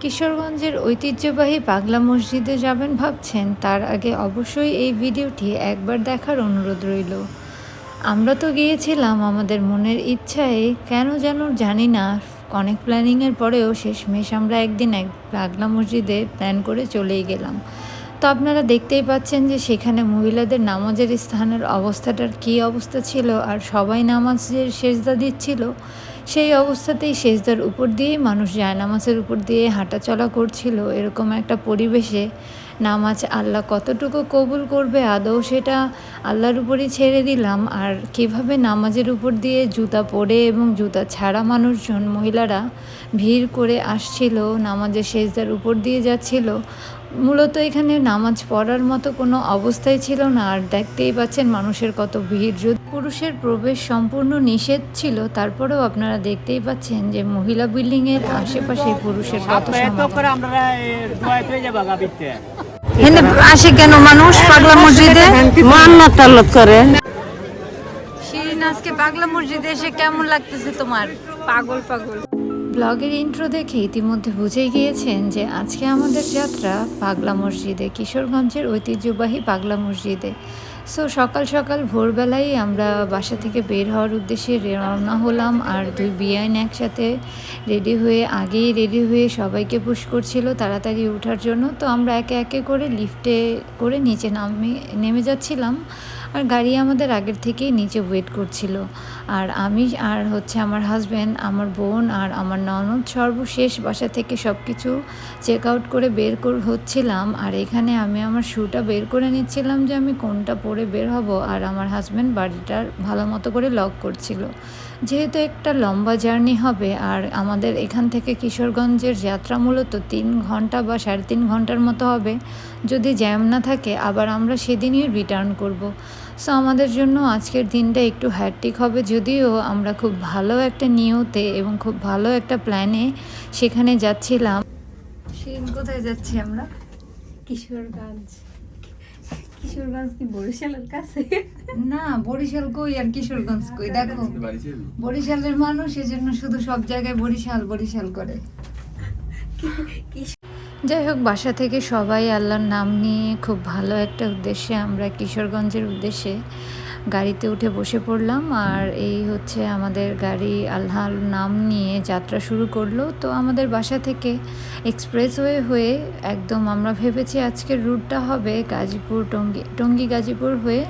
কিশোরগঞ্জের ঐতিহ্যবাহী পাগলা মসজিদে যাবেন ভাবছেন। তার আগে অবশ্যই এই ভিডিওটি একবার দেখার অনুরোধ রইল। আমরা তো গিয়েছিলাম, আমাদের মনের ইচ্ছায়। কেন যেন জানি না, অনেক প্ল্যানিংয়ের পরেও শেষমেশ আমরা একদিন এক পাগলা মসজিদে প্ল্যান করে চলেই গেলাম। তো আপনারা দেখতেই পাচ্ছেন যে সেখানে মহিলাদের নামাজের স্থানের অবস্থাটার কী অবস্থা ছিল আর সবাই নামাজের সেজদা দিচ্ছিল। সেই অবস্থাতেই সেজদার উপর দিয়েই মানুষ যায় নামাজের উপর দিয়ে হাঁটাচলা করছিল। এরকম একটা পরিবেশে নামাজ আল্লাহ কতটুকু কবুল করবে আদৌ সেটা আল্লাহর উপরই ছেড়ে দিলাম। আর কীভাবে নামাজের উপর দিয়ে জুতা পরে এবং জুতা ছাড়া মানুষজন, মহিলারা ভিড় করে আসছিল, নামাজের সেজদার উপর দিয়ে যাচ্ছিল মূলত এখানে নামাজ পড়ার মতো কোনো অবস্থাই ছিল না। আর দেখতেই পাচ্ছেন মানুষের কত ভিড়। যদি পুরুষের প্রবেশ সম্পূর্ণ নিষেধ ছিল তারপরেও আপনারা দেখতেই পাচ্ছেন যে মহিলা বিল্ডিং এর আশেপাশে পুরুষের কত এখানে আসে কেন মানুষ পাগলা মসজিদে? মান্নাত তাল্লত করে। শিরিন আজকে পাগলা মসজিদে এসে কেমন লাগতেছে তোমার? পাগল পাগল। ব্লগের ইন্ট্রো দেখে ইতিমধ্যে বুঝে গিয়েছেন যে আজকে আমাদের যাত্রা পাগলা মসজিদে, কিশোরগঞ্জের ঐতিহ্যবাহী পাগলা মসজিদে। সো সকাল সকাল ভোরবেলায় আমরা বাসা থেকে বের হওয়ার উদ্দেশ্যে রওনা হলাম আর দুই বিয়াইন একসাথে রেডি হয়ে, আগেই রেডি হয়ে সবাইকে পুশ করছিল তাড়াতাড়ি ওঠার জন্য। তো আমরা একে একে করে লিফটে করে নিচে নামে, নেমে যাচ্ছিলাম। আর গাড়ি আমাদের আগের থেকেই নিচে ওয়েট করছিল। আর আমি আর হচ্ছে আমার হাজব্যান্ড আমার বোন আর আমার ননদ সর্বশেষ বাসা থেকে সব কিছু চেক আউট করে বের কর, হচ্ছিলাম। আর এখানে আমি আমার শ্যুটা বের করে নিচ্ছিলাম যে আমি কোনটা পরে বের হব। আর আমার হাজব্যান্ড বাড়িটার ভালো মতো করে লক করছিল। যেহেতু একটা লম্বা জার্নি হবে আর আমাদের এখান থেকে কিশোরগঞ্জের যাত্রা মূলত তিন ঘণ্টা বা সাড়ে তিন ঘণ্টার মতো হবে যদি জ্যাম না থাকে আবার আমরা সেদিনই রিটার্ন করব। সো আমাদের জন্য আজকের দিনটা একটু হ্যাট্রিক হবে যদিও আমরা খুব ভালো একটা নিয়তে এবং খুব ভালো একটা প্ল্যানে সেখানে যাচ্ছিলাম। শিরিন কোথায় যাচ্ছি আমরা? কিশোরগঞ্জ। কিশোরগঞ্জ কি বরিশালের কাছে? না বরিশাল কই আর কিশোরগঞ্জ কই? দেখো বরিশালের মানুষ এজন্য শুধু সব জায়গায় বরিশাল বরিশাল করে। যাই হোক বাসা থেকে সবাই আল্লাহর নাম নিয়ে খুব ভালো একটা উদ্দেশ্যে আমরা কিশোরগঞ্জের উদ্দেশ্যে গাড়িতে উঠে বসে পড়লাম আর এই হচ্ছে আমাদের গাড়ি আল্লাহর নাম নিয়ে যাত্রা শুরু করল। তো আমাদের বাসা থেকে এক্সপ্রেসওয়ে হয়ে একদম আমরা ভেবেছি আজকের রুটটা হবে গাজীপুর টঙ্গী টঙ্গী গাজীপুর হয়ে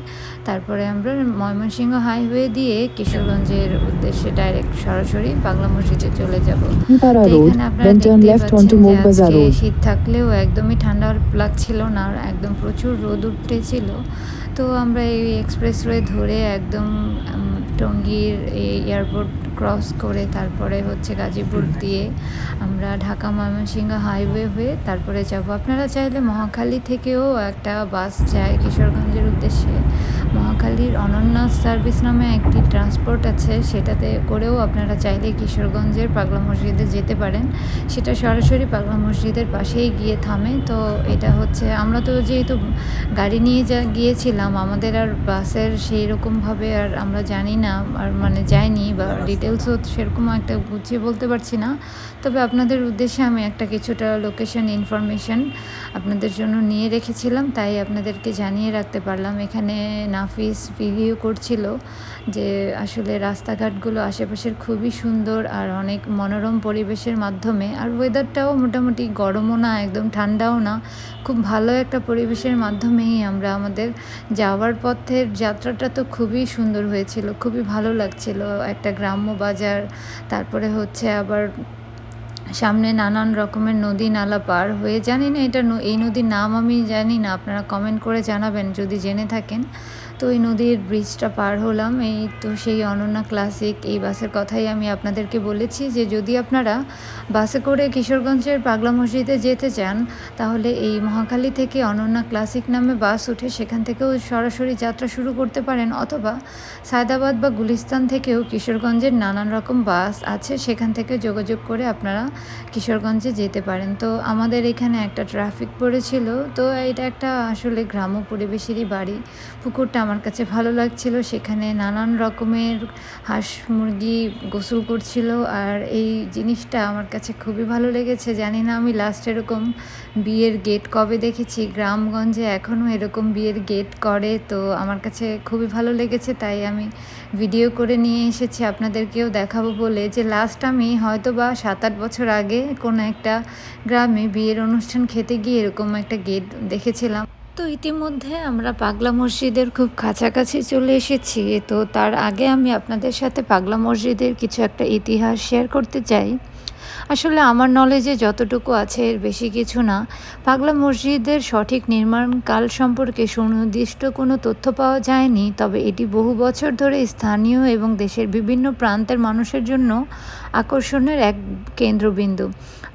তারপরে আমরা ময়মনসিংহ হাইওয়ে দিয়ে কিশোরগঞ্জের উদ্দেশ্যে ডাইরেক্ট সরাসরি বাংলা মসজিদে চলে যাব। এখানে আপনারা পাচ্ছেন শীত থাকলেও একদমই ঠান্ডা লাগছিল না আর একদম প্রচুর রোদ উঠতেছিল তো আমরা এই এক্সপ্রেসওয়ে ধরে একদম টঙ্গীর এই এয়ারপোর্ট ক্রস করে তারপরে হচ্ছে গাজীপুর দিয়ে আমরা ঢাকা ময়মনসিংহ হাইওয়ে হয়ে তারপরে যাব। আপনারা চাইলে মহাখালী থেকেও একটা বাস যায় কিশোরগঞ্জের উদ্দেশ্যে। মহাখালীর অনন্যা সার্ভিস নামে একটি ট্রান্সপোর্ট আছে সেটাতে করেও আপনারা চাইলে কিশোরগঞ্জের পাগলা মসজিদে যেতে পারেন। সেটা সরাসরি পাগলা মসজিদের পাশেই গিয়ে থামে। তো এটা হচ্ছে আমরা তো যেহেতু গাড়ি নিয়ে যা গিয়েছিলাম আমাদের আর বাসের সেই রকমভাবে আর আমরা জানি না আর মানে যাইনি বা ডিটেলসও সেরকম একটা গুছিয়ে বলতে পারছি না। তবে আপনাদের উদ্দেশ্যে আমি একটা কিছুটা লোকেশন ইনফরমেশন আপনাদের জন্য নিয়ে রেখেছিলাম, তাই আপনাদেরকে জানিয়ে রাখতে পারলাম। এখানে নাফিস ভিডিও করছিল যে আসলে রাস্তাঘাটগুলো আশেপাশের খুবই সুন্দর আর অনেক মনোরম পরিবেশের মাধ্যমে, আর ওয়েদারটাও মোটামুটি গরমও না, একদম ঠান্ডাও না। খুব ভালো একটা পরিবেশের মাধ্যমেই আমরা আমাদের যাওয়ার পথের যাত্রাটা তো খুবই সুন্দর হয়েছিল, খুবই ভালো লাগছিল। একটা গ্রাম্য বাজার, তারপরে হচ্ছে আবার সামনে নানান রকমের নদী নালা পার হয়ে জানি না এটা এই নদীর নাম আমি জানি না, আপনারা কমেন্ট করে জানাবেন যদি জেনে থাকেন। তো এই নদীর ব্রিজটা পার হলাম, এই তো সেই অনন্যা ক্লাসিক এই বাসের কথাই আমি আপনাদেরকে বলেছি যে যদি আপনারা বাসে করে কিশোরগঞ্জের পাগলা মসজিদে যেতে চান, তাহলে এই মহাখালী থেকে অনন্যা ক্লাসিক নামে বাস উঠে সেখান থেকেও সরাসরি যাত্রা শুরু করতে পারেন, অথবা সায়দাবাদ বা গুলিস্তান থেকেও কিশোরগঞ্জের নানান রকম বাস আছে, সেখান থেকে যোগাযোগ করে আপনারা কিশোরগঞ্জে যেতে পারেন। তো আমাদের এখানে একটা ট্রাফিক পড়েছিল। তো এটা একটা আসলে গ্রাম্য পরিবেশেরই বাড়ি। পুকুরটা আমার কাছে ভালো লাগছিল। সেখানে নানান রকমের হাঁস মুরগি গোসল করছিল। আর এই জিনিসটা আমার কাছে খুবই ভালো লেগেছে। জানি না আমি লাস্ট এরকম বিয়ের গেট কবে দেখেছি। গ্রামগঞ্জে এখনও এরকম বিয়ের গেট করে। তো আমার কাছে খুবই ভালো লেগেছে। তাই আমি ভিডিও করে নিয়ে এসেছি আপনাদেরকেও দেখাবো বলে যে লাস্ট আমি হয়তো বা সাত আট বছর আগে কোনো একটা গ্রামে বিয়ের অনুষ্ঠান খেতে গিয়ে এরকম একটা গেট দেখেছিলাম। তো ইতিমধ্যে আমরা পাগলা মসজিদের খুব কাছাকাছি চলে এসেছি। তো তার আগে আমি আপনাদের সাথে পাগলা মসজিদের কিছু একটা ইতিহাস শেয়ার করতে চাই। আসলে আমার নলেজে যতটুকু আছে এর বেশি কিছু না। পাগলা মসজিদের সঠিক নির্মাণ কাল সম্পর্কে সুনির্দিষ্ট কোনো তথ্য পাওয়া যায়নি, তবে এটি বহু বছর ধরে স্থানীয় এবং দেশের বিভিন্ন প্রান্তের মানুষের জন্য আকর্ষণের এক কেন্দ্রবিন্দু।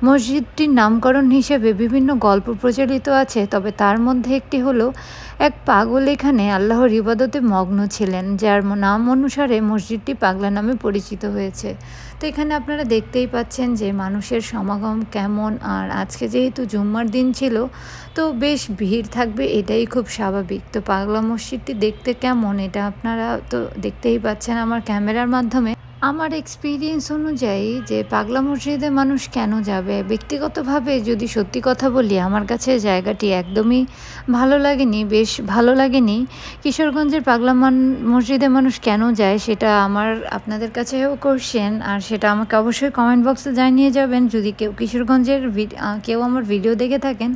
মসজিদটির নামকরণ হিসেবে বিভিন্ন গল্প প্রচলিত আছে, তবে তার মধ্যে একটি হলো, এক পাগল এখানে আল্লাহর ইবাদতে মগ্ন ছিলেন, যার নাম অনুসারে মসজিদটি পাগলা নামে পরিচিত হয়েছে। এখানে আপনারা দেখতেই পাচ্ছেন যে মানুষের সমাগম কেমন। আর আজকে যেহেতু জুম্মার দিন ছিল, তো বেশ ভিড় থাকবে, এটাই খুব স্বাভাবিক। তো পাগলা মসজিদটি দেখতে কেমন, এটা আপনারা তো দেখতেই পাচ্ছেন আমার ক্যামেরার মাধ্যমে। আমার এক্সপিরিয়েন্স অনুযায়ী যে পাগলা মসজিদে মানুষ কেন যাবে, ব্যক্তিগতভাবে যদি সত্যি কথা বলি, আমার কাছে জায়গাটি একদমই ভালো লাগেনি, বেশ ভালো লাগেনি। কিশোরগঞ্জের পাগলা মসজিদে মানুষ কেন যায়, সেটা আমার আপনাদের কাছেও কোশ্চেন আর সেটা আমাকে অবশ্যই কমেন্ট বক্সে জানিয়ে যাবেন। যদি কেউ কিশোরগঞ্জের কেউ আমার ভিডিও দেখে থাকেন,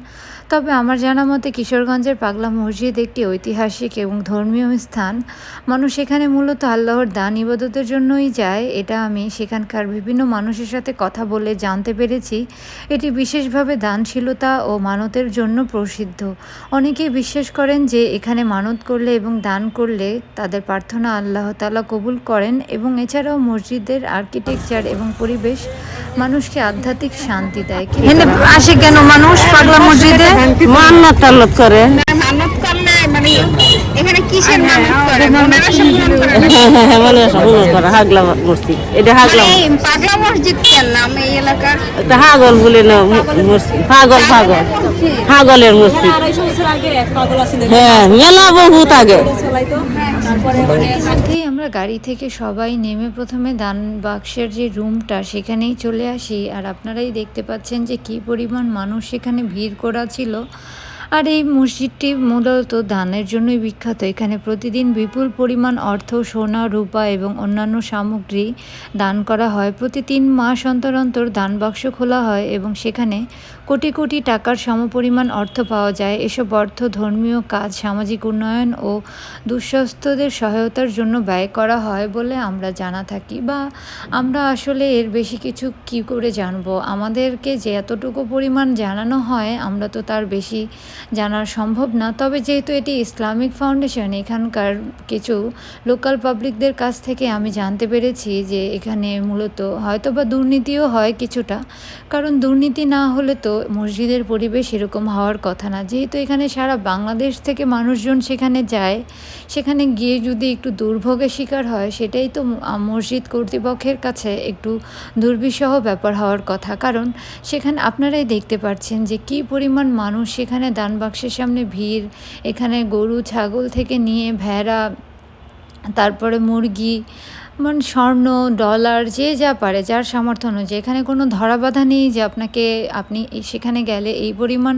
তবে আমার জানা মতে কিশোরগঞ্জের পাগলা মসজিদ একটি ঐতিহাসিক এবং ধর্মীয় স্থান। মানুষ এখানে মূলত আল্লাহর দান, ইবাদতের জন্যই যায়। এটা আমি সেখানকার বিভিন্ন মানুষের সাথে কথা বলে জানতে পেরেছি। এটি বিশেষভাবে দানশীলতা ও মানতের জন্য প্রসিদ্ধ। অনেকেই বিশ্বাস করেন যে এখানে মানত করলে এবং দান করলে তাদের প্রার্থনা আল্লাহ তালা কবুল করেন এবং এছাড়াও মসজিদের আর্কিটেকচার এবং পরিবেশ মানুষকে আধ্যাত্মিক শান্তি দেয়। এখানে আসে কেন মানুষ? পাগলা মসজিদে? মান্নাত করে। মানত করলে মানে কিসের মানত করে? মনের আশা করে হ্যাঁ হ্যাঁ হ্যাঁ করে হাগলা মসজিদ এটা হাগলা পাগলা মসজিদ কেন নাম এই এলাকার? এটা হাগল বলে না মসজিদ পাগল পাগল হাগলের মসজিদ। হ্যাঁ মেলা বহুত আগে। আমরা গাড়ি থেকে সবাই নেমে প্রথমে দান বাক্সের যে রুমটা সেখানেই চলে আসি। আর আপনারাই দেখতে পাচ্ছেন যে কি পরিমাণ মানুষ সেখানে ভিড় করা ছিল। আর এই মসজিদটি মূলত দানের জন্যই বিখ্যাত। এখানে প্রতিদিন বিপুল পরিমাণ অর্থ, সোনা, রূপা এবং অন্যান্য সামগ্রী দান করা হয়। প্রতি তিন মাস অন্তর অন্তর দান বাক্স খোলা হয় এবং সেখানে কোটি কোটি টাকার সমপরিমাণ অর্থ পাওয়া যায়। এসব অর্থ ধর্মীয় কাজ, সামাজিক উন্নয়ন ও দুঃস্বস্থদের সহায়তার জন্য ব্যয় করা হয় বলে আমরা জানা থাকি। বা আমরা আসলে এর বেশি কিছু কি করে জানব? আমাদেরকে যে এতটুকু পরিমাণ জানানো হয়, আমরা তো তার বেশি জানা সম্ভব না। তবে যেহেতু এটি ইসলামিক ফাউন্ডেশন, এখানকার কিছু লোকাল পাবলিকদের কাছ থেকে আমি জানতে পেরেছি যে এখানে মূলত হয়তো বা দুর্নীতিও হয় কিছুটা। কারণ দুর্নীতি না হলে তো মসজিদের পরিবেশ এরকম হওয়ার কথা না। যেহেতু এখানে সারা বাংলাদেশ থেকে মানুষজন সেখানে যায়, সেখানে গিয়ে যদি একটু দুর্ভোগের শিকার হয়, সেটাই তো মসজিদ কর্তৃপক্ষের কাছে একটু দুর্বিষহ ব্যাপার হওয়ার কথা। কারণ সেখানে আপনারাই দেখতে পাচ্ছেন যে কী পরিমাণ মানুষ সেখানে দান বাক্সের সামনে ভিড় এখানে গরু ছাগল থেকে নিয়ে ভেড়া তারপরে মুরগি মানে স্বর্ণ ডলার যে যা পারে যার সামর্থ্য অনুযায়ী। এখানে কোনো ধরা বাধা নেই যে আপনাকে আপনি সেখানে গেলে এই পরিমাণ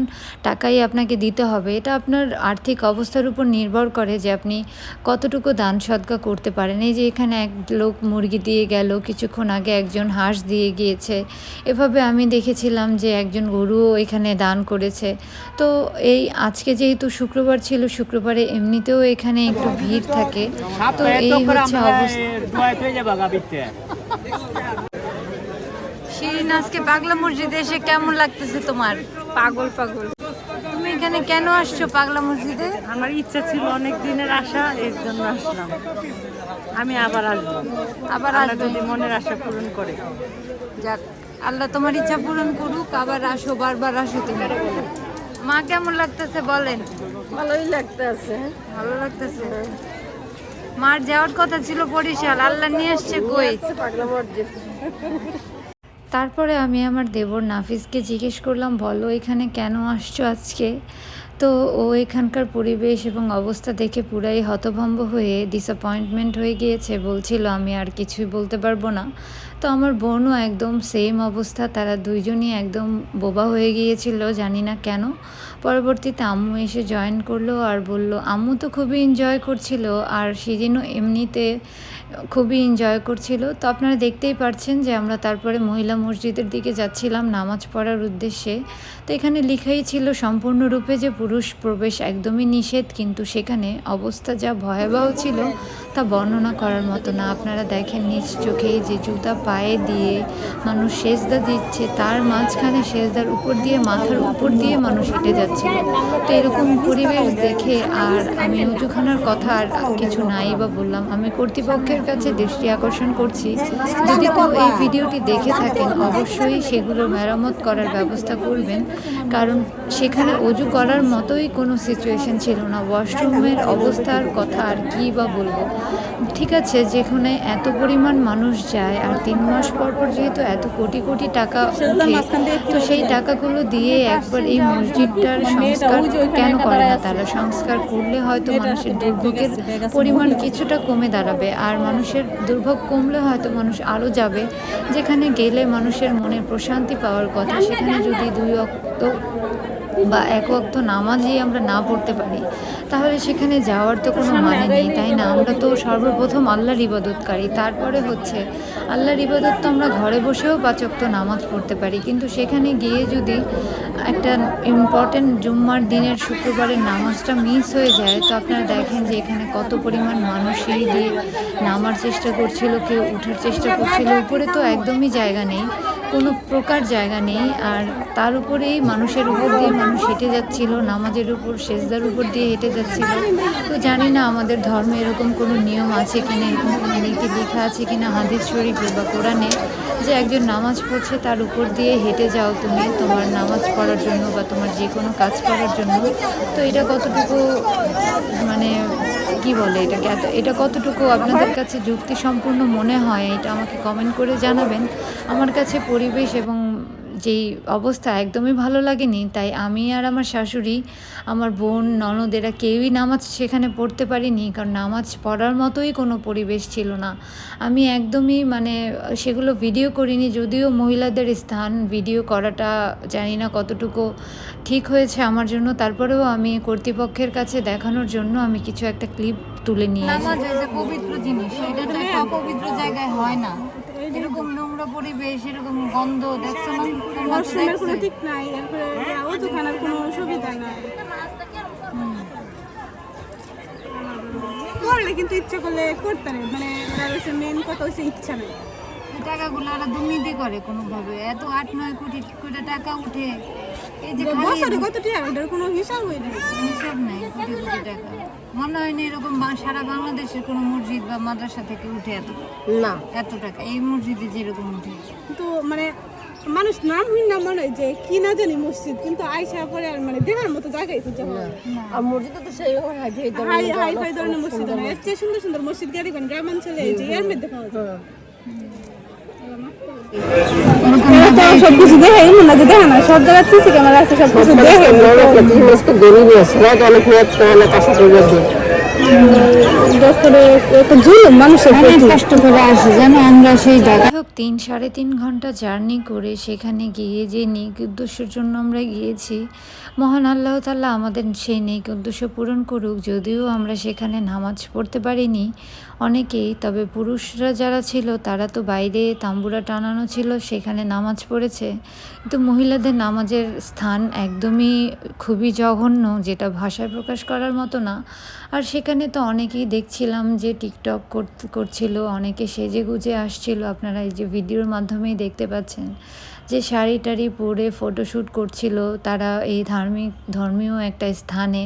টাকাই আপনাকে দিতে হবে। এটা আপনার আর্থিক অবস্থার উপর নির্ভর করে যে আপনি কতটুকু দান সদকা করতে পারেন। এই যে এখানে এক লোক মুরগি দিয়ে গেল কিছুক্ষণ আগে একজন হাঁস দিয়ে গিয়েছে। এভাবে আমি দেখেছিলাম যে একজন গরুও এখানে দান করেছে। তো এই আজকে যেহেতু শুক্রবার ছিল শুক্রবারে এমনিতেও এখানে একটু ভিড় থাকে। তো এই হচ্ছে অবস্থা। শিরিন আজকে পাগলা মসজিদে এসে কেমন লাগতেছে তোমার? পাগল পাগল। তুমি এখানে কেন আসছো পাগলা মসজিদে? আমার ইচ্ছা ছিল অনেক দিনের আশা এর জন্য আসলাম। আমি আবার আসব। আবার আল্লাহ যদি মনের আশা পূরণ করে। যাক আল্লাহ তোমার ইচ্ছা পূরণ করুক আবার আসো বারবার আসো তুমি। মা কেমন লাগতেছে বলেন? ভালোই লাগতেছে। ভালো লাগতেছে? মার যাওয়ার কথা ছিল বরিশাল আল্লাহ নিয়ে আসছে কই তারপরে আমি আমার দেবর নাফিসকে জিজ্ঞেস করলাম, বলো এখানে কেন আসছো আজকে? তো ও এখানকার পরিবেশ এবং অবস্থা দেখে পুরাই হতভম্ব হয়ে ডিসঅ্যাপয়েন্টমেন্ট হয়ে গিয়েছে। বলছিল, আমি আর কিছুই বলতে পারব না। তো আমার বোনও একদম সেম অবস্থা, তারা দুইজনই একদম বোবা হয়ে গিয়েছিল, জানি না কেন। পরবর্তীতে আম্মু এসে জয়েন করল আর বলল, আম্মু তো খুবই এনজয় করছিল, আর সেদিনও এমনিতে খুবই এনজয় করছিল। তো আপনারা দেখতেই পারছেন যে আমরা তারপরে মহিলা মসজিদের দিকে যাচ্ছিলাম নামাজ পড়ার উদ্দেশ্যে। তো এখানে লেখাই ছিল সম্পূর্ণরূপে যে পুরুষ প্রবেশ একদমই নিষেধ, কিন্তু সেখানে অবস্থা যা ভয়াবহ ছিল তা বর্ণনা করার মতো না। আপনারা দেখেন নিজ চোখেই যে জুতা পায়ে দিয়ে মানুষ সেজদা দিচ্ছে, তার মাঝখানে সেজদার উপর দিয়ে, মাথার উপর দিয়ে মানুষ হেঁটে যাচ্ছিল। তো এরকম পরিবেশ দেখে আর আমি উজুখানার কথা আর কিছু নাই বা বললাম। আমি কর্তৃপক্ষের কাছে দৃষ্টি আকর্ষণ করছি। যদি কেউ এই ভিডিওটি দেখে থাকেন, অবশ্যই সেগুলো মেরামত করার ব্যবস্থা করবেন। কারণ সেখানে অজু করার মতোই কোনো সিচুয়েশন ছিল না। ওয়াশরুমের অবস্থার কথা আর কি বা বলব? ঠিক আছে যেখানে এত পরিমাণ মানুষ যায় আর তিন মাস পর পর যেহেতু এত কোটি কোটি টাকা তো সেই টাকাগুলো দিয়ে একবার এই মসজিদটার সংস্কার কেন করে না? তারা সংস্কার করলে হয়তো মানুষের দুর্ভোগের পরিমাণ কিছুটা কমে দাঁড়াবে আর মানুষের দুর্ভোগ কমলে হয়তো মানুষ আরও যাবে। যেখানে গেলে মানুষের মনে প্রশান্তি পাওয়ার কথা সেখানে যদি দুই অক্ত বা এক অক্ত নামাজই আমরা না পড়তে পারি, তাহলে সেখানে যাওয়ার তো কোনো মানে নেই, তাই না? আমরা তো সর্বপ্রথম আল্লাহর ইবাদতকারী। তারপরে হচ্ছে, আল্লাহর ইবাদত তো আমরা ঘরে বসেও পাচক্ত নামাজ পড়তে পারি, কিন্তু সেখানে গিয়ে যদি একটা ইম্পর্টেন্ট জুম্মার দিনের শুক্রবারের নামাজটা মিস হয়ে যায়, তো আপনারা দেখেন যে এখানে কত পরিমাণ মানুষ সিঁড়ি দিয়ে নামার চেষ্টা করছিল, কেউ উঠার চেষ্টা করছিল, উপরে তো একদমই জায়গা নেই। কোনো প্রকার জায়গা নেই আর তার উপরেই মানুষের উপর দিয়ে মানুষ হেঁটে যাচ্ছিল, নামাজের উপর, সেজদার উপর দিয়ে হেঁটে যাচ্ছিল। তো জানি না আমাদের ধর্মে এরকম কোনো নিয়ম আছে কিনা, এরকম কোনো নীতি লেখা আছে কিনা হাদিস শরীফে বা কোরআনে, যে একজন নামাজ পড়ছে তার উপর দিয়ে হেঁটে যাও তুমি তোমার নামাজ পড়ার জন্য বা তোমার যে কোনো কাজ করার জন্য। তো এটা কতটুকু মানে কি বলে এটাকে? এত এটা কতটুকু আপনাদের কাছে যুক্তিসম্পূর্ণ মনে হয়? এটা আমাকে কমেন্ট করে জানাবেন। আমার কাছে পরিবেশ এবং যেই অবস্থা একদমই ভালো লাগেনি, তাই আমি আর আমার শাশুড়ি, আমার বোন, ননদ এরা কেউই নামাজ সেখানে পড়তে পারিনি, কারণ নামাজ পড়ার মতোই কোনো পরিবেশ ছিল না। আমি একদমই মানে সেগুলো ভিডিও করিনি, যদিও মহিলাদের স্থান ভিডিও করাটা জানি না কতটুকু ঠিক হয়েছে আমার জন্য, তারপরেও আমি কর্তৃপক্ষের কাছে দেখানোর জন্য আমি কিছু একটা ক্লিপ তুলে নিয়ে পবিত্র জিনিস এটা তো অপবিত্র জায়গায় হয় না। এরকম নোংরা পরিবেশ এরকম গন্ধ দেখছ না? তো ওয়াশরুমের কোনো ঠিক নাই এরপরে খানার কোনো সুবিধা নাই। করলে কিন্তু ইচ্ছা করলে করতে নেই মানে তার মেন কথা হচ্ছে ইচ্ছা নেই। টাকাগুলো ওরা দুর্নীতি করে কোনোভাবে। এত আট নয় কোটি কোটি টাকা উঠে এই যে বছরে কত টাকা এটার কোনো হিসাব হয়ে হিসাব নাই কোটি কোটি টাকা। মনে হয় না এরকম সারা বাংলাদেশের কোনো মসজিদ বা মাদ্রাসা থেকে উঠে এত না। এত টাকা। এই মসজিদে যেরকম উঠে কিন্তু মানে মানুষ নাম না মনে হয় যে কি না জানি মসজিদ কিন্তু আইসা পরে আর মানে দেখার মতো জায়গায় খুঁজে পাওয়া আর মসজিদে তো সেই হাই হাই হাই ফাই ধরনের মসজিদ এর চেয়ে সুন্দর সুন্দর মসজিদ গাড়িবেন গ্রামাঞ্চলে এই যে এর মধ্যে পাওয়া যায়। সবকিছু দেখে মনে যে দেখে না সব জায়গায় সিসি ক্যামেরা আছে সবকিছু দেখে। সমস্ত গরিবই আছে রাত অনেক রাত অনেক আশা করবে একটা জুলুম মানুষের অনেক কষ্ট করে আসে জানো আমরা সেই জায়গা যাই হোক তিন সাড়ে তিন ঘণ্টা জার্নি করে সেখানে গিয়ে যে নেক উদ্দেশ্যের জন্য আমরা গিয়েছি মহান আল্লাহ তাল্লাহ আমাদের সেই নেক উদ্দেশ্য পূরণ করুক যদিও আমরা সেখানে নামাজ পড়তে পারিনি। অনেকেই, তবে পুরুষরা যারা ছিল, তারা তো বাইরে তাম্বুরা টানানো ছিল, সেখানে নামাজ পড়েছে। কিন্তু মহিলাদের নামাজের স্থান একদমই খুবই জঘন্য, যেটা ভাষায় প্রকাশ করার মতো না। আর সেখানে তো অনেকেই দেখছিলাম যে টিকটক করছিল, অনেকে সেজে গুজে আসছিল। আপনারা এই যে ভিডিওর মাধ্যমেই দেখতে পাচ্ছেন যে শাড়ি টাড়ি পরে ফটোশ্যুট করছিল তারা এই ধার্মিক, ধর্মীয় একটা স্থানে।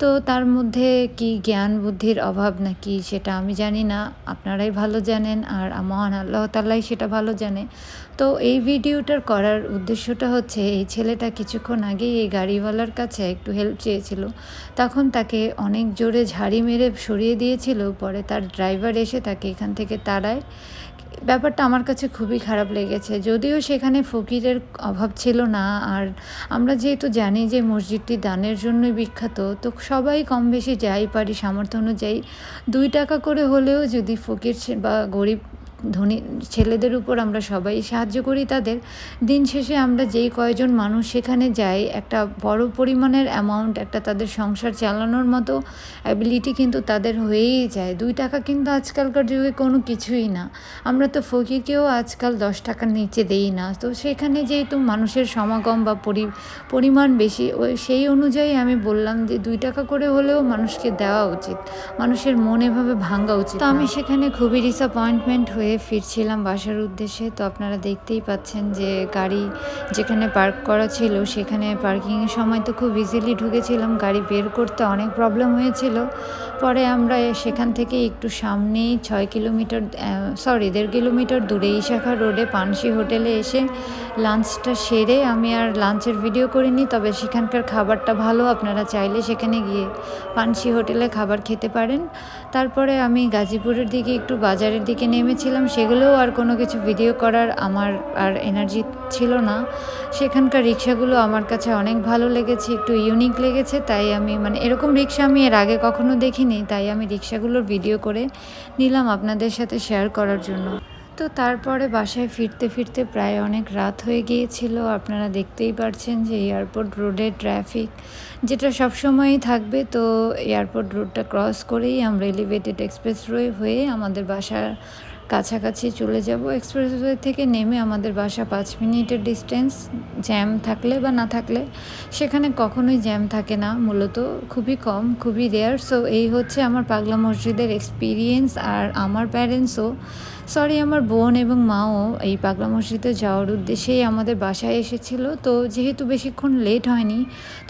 তো তার মধ্যে কি জ্ঞান বুদ্ধির অভাব নাকি সেটা আমি জানি না। আপনারাই ভালো জানেন আর মহান আল্লাহ তাল্লাই সেটা ভালো জানে। তো এই ভিডিওটার করার উদ্দেশ্যটা হচ্ছে, এই ছেলেটা কিছুক্ষণ আগেই এই গাড়িওয়ালার কাছে একটু হেল্প চেয়েছিল। তখন তাকে অনেক জোরে ঝাড়ি মেরে সরিয়ে দিয়েছিল, পরে তার ড্রাইভার এসে তাকে এখান থেকে তাড়ায়। ব্যাপারটা আমার কাছে খুবই খারাপ লেগেছে। যদিও সেখানে ফকিরের অভাব ছিল না, আর আমরা যেহেতু জানি যে মসজিদটি দানের জন্যই বিখ্যাত, তো সবাই কম বেশি যাই পারি, সামর্থ্য অনুযায়ী। দুই টাকা করে হলেও যদি ফকির বা গরিব ধনী ছেলেদের উপর আমরা সবাই সাহায্য করি তাদের। দিন শেষে আমরা যেই কয়জন মানুষ সেখানে যাই একটা বড় পরিমাণের অ্যামাউন্ট একটা তাদের সংসার চালানোর মতো অ্যাবিলিটি কিন্তু তাদের হয়েই যায়। দুই টাকা কিন্তু আজকালকার যুগে কোনো কিছুই না। আমরা তো ফকিরকেও আজকাল দশ টাকার নিচে দেই না। তো সেখানে যেহেতু মানুষের সমাগম বা পরি পরিমাণ বেশি ওই সেই অনুযায়ী আমি বললাম যে দুই টাকা করে হলেও মানুষকে দেওয়া উচিত। মানুষের মন এভাবে ভাঙা উচিত তো আমি সেখানে খুবই ডিসঅ্যাপয়েন্টমেন্ট হয়ে ফিরছিলাম বাসার উদ্দেশ্যে, তো আপনারা দেখতেই পাচ্ছেন যে গাড়ি যেখানে পার্ক করা ছিল, সেখানে পার্কিংয়ের সময় তো খুব ইজিলি ঢুকেছিলাম। গাড়ি বের করতে অনেক প্রবলেম হয়েছিল। পরে আমরা সেখান থেকে একটু সামনেই ছয় কিলোমিটার সরি দেড় কিলোমিটার দূরে ইশাখা রোডে পানসি হোটেলে এসে লাঞ্চটা সেরে আমি আর লাঞ্চের ভিডিও করিনি, তবে সেখানকার খাবারটা ভালো, আপনারা চাইলে সেখানে গিয়ে পানসি হোটেলে খাবার খেতে পারেন। তারপরে আমি গাজীপুরের দিকে একটু বাজারের দিকে নেমেছিলাম। সেগুলোও আর কোনো কিছু ভিডিও করার আমার আর এনার্জি ছিল না। সেখানকার রিক্সাগুলো আমার কাছে অনেক ভালো লেগেছে, একটু ইউনিক লেগেছে, তাই আমি মানে এরকম রিক্সা আমি এর আগে কখনো দেখিনি, তাই আমি রিক্সাগুলোর ভিডিও করে নিলাম আপনাদের সাথে শেয়ার করার জন্য। তো তারপরে বাসায় ফিরতে ফিরতে প্রায় অনেক রাত হয়ে গিয়েছিল, আপনারা দেখতেই পারছেন যে এয়ারপোর্ট রোডের ট্রাফিক যেটা সবসময়ই থাকবে, তো এয়ারপোর্ট রোডটা ক্রস করেই আমরা এলিভেটেড এক্সপ্রেসওয়ে হয়ে আমাদের বাসার কাছাকাছি চলে যাব। এক্সপ্রেসওয়ে থেকে নেমে আমাদের বাসা পাঁচ মিনিটের ডিস্টেন্স জ্যাম থাকলে বা না থাকলে, সেখানে কখনোই জ্যাম থাকে না, মূলত খুবই কম, খুবই রেয়ার সো এই হচ্ছে আমার পাগলা মসজিদের এক্সপিরিয়েন্স আর আমার প্যারেন্টসও সরি আমার বোন এবং মাও এই পাগলা মসজিদে যাওয়ার উদ্দেশ্যেই আমাদের বাসায় এসেছিল। তো যেহেতু বেশিক্ষণ লেট হয়নি,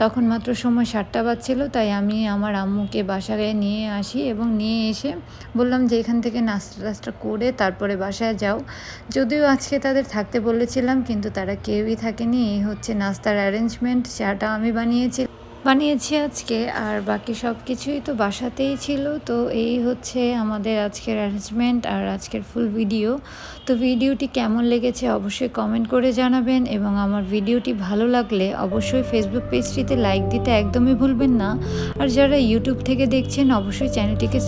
তখন মাত্র সময় সাতটা বাজছিল, তাই আমি আমার আম্মুকে বাসায় নিয়ে আসি এবং নিয়ে এসে বললাম যে এখান থেকে নাস্তা টাস্তা করে তারপরে বাসায় যাও। যদিও আজকে তাদের থাকতে বলেছিলাম, কিন্তু তারা কেউই থাকেনি। এই হচ্ছে নাস্তার অ্যারেঞ্জমেন্ট চাটা আমি বানিয়েছি। বানিয়েছি আজকে, আর বাকি সব কিছুই তো বাসাতেই ছিল। তো এই হচ্ছে আমাদের আজকের অ্যারেঞ্জমেন্ট আর আজকের ফুল ভিডিও তো ভিডিওটি কেমন লেগেছে অবশ্যই কমেন্ট করে জানাবেন এবং আমার ভিডিওটি ভালো লাগলে অবশ্যই ফেসবুক পেজটিতে লাইক দিতে একদমই ভুলবেন না। আর যারা ইউটিউব থেকে দেখছেন, অবশ্যই চ্যানেলটিকে